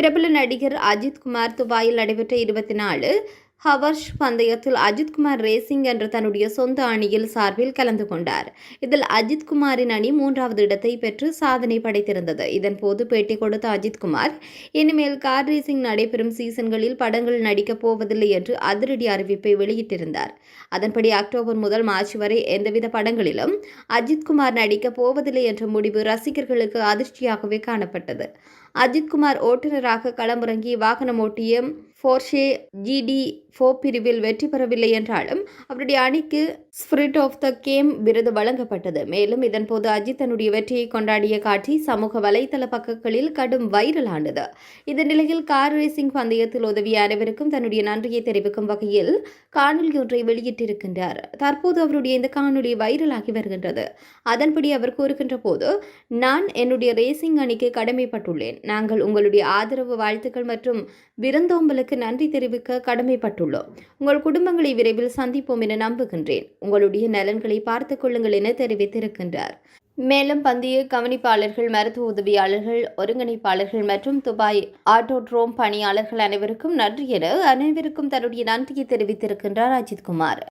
பிரபல நடிகர் அஜித் குமார் துபாயில் நடைபெற்ற இருபத்தி நாலு ஹவர்ஷ் பந்தயத்தில் அஜித்குமார் ரேசிங் என்ற தன்னுடைய சொந்த அணியில் சார்பில் கலந்து கொண்டார். இதில் அஜித்குமாரின் அணி மூன்றாவது இடத்தை பெற்று சாதனை படைத்திருந்தது. இதன்போது பேட்டி கொடுத்த அஜித்குமார் இனிமேல் கார் ரேசிங் நடைபெறும் சீசன்களில் படங்கள் நடிக்கப் போவதில்லை என்று அதிரடி அறிவிப்பை வெளியிட்டிருந்தார். அதன்படி அக்டோபர் முதல் மார்ச் வரை எந்தவித படங்களிலும் அஜித்குமார் நடிக்கப் போவதில்லை என்ற முடிவு ரசிகர்களுக்கு அதிர்ச்சியாகவே காணப்பட்டது. அஜித்குமார் ஓட்டுநராக களமிறங்கி வாகனம் ஓட்டிய ஃபோர்ஷே ஜிடி ஃபோ பிரிவில் வெற்றி பெறவில்லை என்றாலும் அவருடைய அணிக்கு ஸ்பிரிட் ஆஃப் த கேம் விருது வழங்கப்பட்டது. மேலும் இதன்போது அஜித் தன்னுடைய வெற்றியை கொண்டாடிய காட்சி சமூக வலைதள பக்கங்களில் கடும் வைரலானது இந்த நிலையில் கார் ரேசிங் பந்தயத்தில் உதவிய அனைவருக்கும் தன்னுடைய நன்றியை தெரிவிக்கும் வகையில் காணொலி ஒன்றை வெளியிட்டிருக்கின்றார். தற்போது அவருடைய இந்த காணொலி வைரலாகி வருகின்றது. அதன்படி அவர் கூறுகின்ற போது நான் என்னுடைய ரேசிங் அணிக்கு கடமைப்பட்டுள்ளேன். நாங்கள் உங்களுடைய ஆதரவு வாழ்த்துக்கள் மற்றும் விருந்தோம்பலுக்கு நன்றி தெரிவிக்க கடமைப்பட்டுள்ளோம். உங்கள் குடும்பங்களை விரைவில் சந்திப்போம் என நம்புகின்றேன். உங்களுடைய நலன்களை பார்த்துக் கொள்ளுங்கள் என தெரிவித்திருக்கின்றார். மேலும் பந்தய கவனிப்பாளர்கள் மருத்துவ உதவியாளர்கள் ஒருங்கிணைப்பாளர்கள் மற்றும் துபாய் ஆட்டோட்ரோம் பணியாளர்கள் அனைவருக்கும் நன்றி என அனைவருக்கும் தன்னுடைய நன்றியை தெரிவித்திருக்கின்றார் அஜித்குமார்